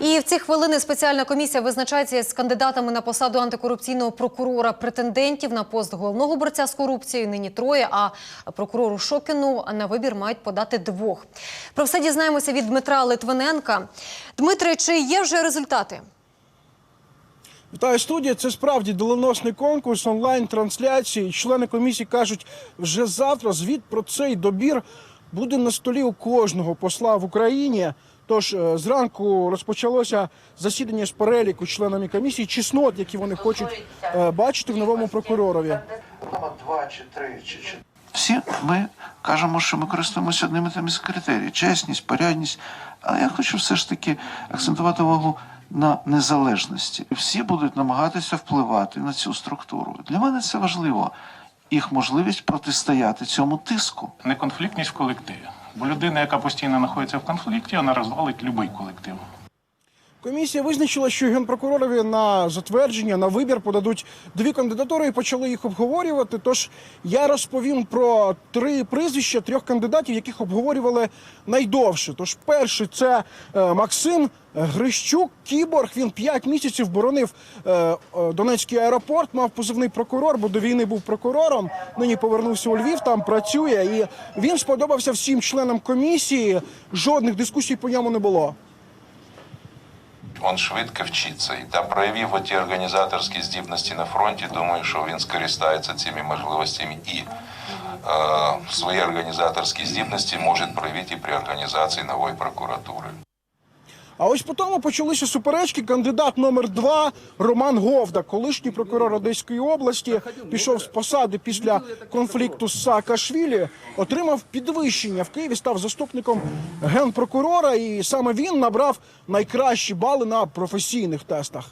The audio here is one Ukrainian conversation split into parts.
І в ці хвилини спеціальна комісія визначається з кандидатами на посаду антикорупційного прокурора претендентів на пост головного борця з корупцією. Нині троє. А прокурору Шокіну на вибір мають подати двох. Про все дізнаємося від Дмитра Литвиненка. Дмитре, чи є вже результати? Вітаю студія. Це справді доленосний конкурс онлайн-трансляції. Члени комісії кажуть, вже завтра звіт про цей добір буде на столі у кожного посла в Україні. Тож е, зранку розпочалося засідання з переліку членами комісії чеснот, які вони хочуть е, бачити в новому прокуророві. Два чи три, чи. Всі ми кажемо, що ми користуємося одними тими з критерій: чесність, порядність. Але я хочу все ж таки акцентувати увагу на незалежності. Всі будуть намагатися впливати на цю структуру. Для мене це важливо. Їх можливість протистояти цьому тиску. Неконфліктність в колективі. Бо людина, яка постійно знаходиться в конфлікті, вона розвалить будь-який колектив. Комісія визначила, що генпрокуророві на затвердження на вибір подадуть дві кандидатури і почали їх обговорювати. Тож я розповім про три прізвища трьох кандидатів, яких обговорювали найдовше. Тож перший це е, Максим Грищук, кіборг. Він п'ять місяців боронив е, е, Донецький аеропорт, мав позивний прокурор, бо до війни був прокурором. Нині повернувся у Львів, там працює. І він сподобався всім членам комісії. Жодних дискусій по ньому не було. Він швидко вчиться і та проявив оті організаторські здібності на фронті. Думаю, що він скористається цими можливостями і е, свої організаторські здібності може проявити при організації нової прокуратури. А ось по тому почалися суперечки. Кандидат номер два Роман Говда, колишній прокурор Одеської області, пішов з посади після конфлікту з Саакашвілі, отримав підвищення в Києві, став заступником генпрокурора, і саме він набрав найкращі бали на професійних тестах.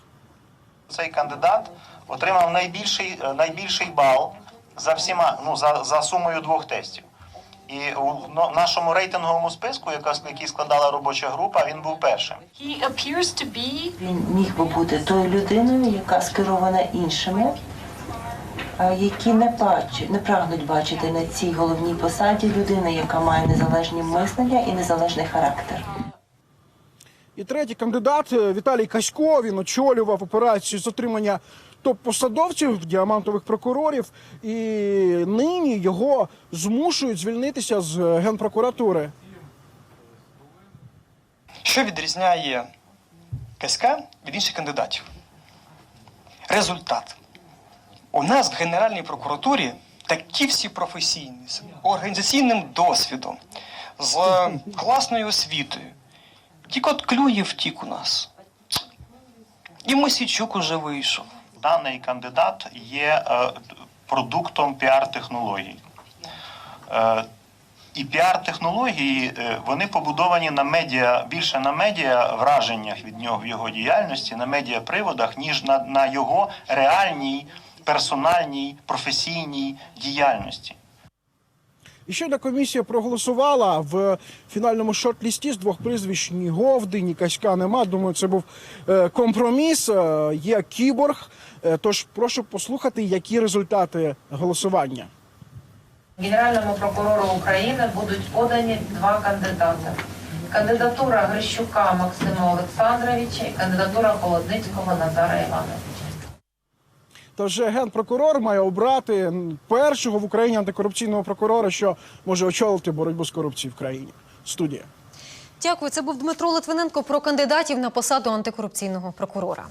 Цей кандидат отримав найбільший, е, найбільший бал за всіма, ну, за, за сумою двох тестів. І у нашому рейтинговому списку, яка, який складала робоча група, він був першим. Be Він міг би бути тою людиною, яка скерована іншими, які не бачать, не прагнуть бачити на цій головній посаді людини, яка має незалежні мислення і незалежний характер. І третій кандидат е, Віталій Касько. Він очолював операцію з отримання топ-посадовців діамантових прокурорів, і нині його змушують звільнитися з генпрокуратури. Що відрізняє КСК від інших кандидатів? Результат. У нас в Генеральній прокуратурі такі всі професійні, з організаційним досвідом, з класною освітою. Тільки от Клюєв втік у нас. І Мосійчук уже вийшов. Даний кандидат є е, продуктом піар-технологій. Е, і піар-технології е, вони побудовані на медіа, більше на медіа враженнях від нього в його діяльності, на медіаприводах, ніж на, на його реальній, персональній, професійній діяльності. І щойно комісія проголосувала в фінальному шорт-лісті з двох прізвищ ні Говди, ні Каська нема. Думаю, це був е, компроміс. Е, Є кіборг. Е, Тож прошу послухати, які результати голосування. Генеральному прокурору України будуть подані два кандидати. Кандидатура Грищука Максима Олександровича і кандидатура Холодницького Назара Івановича. Тож генпрокурор має обрати першого в Україні антикорупційного прокурора, що може очолити боротьбу з корупцією в країні. Студія. Дякую. Це був Дмитро Литвиненко про кандидатів на посаду антикорупційного прокурора.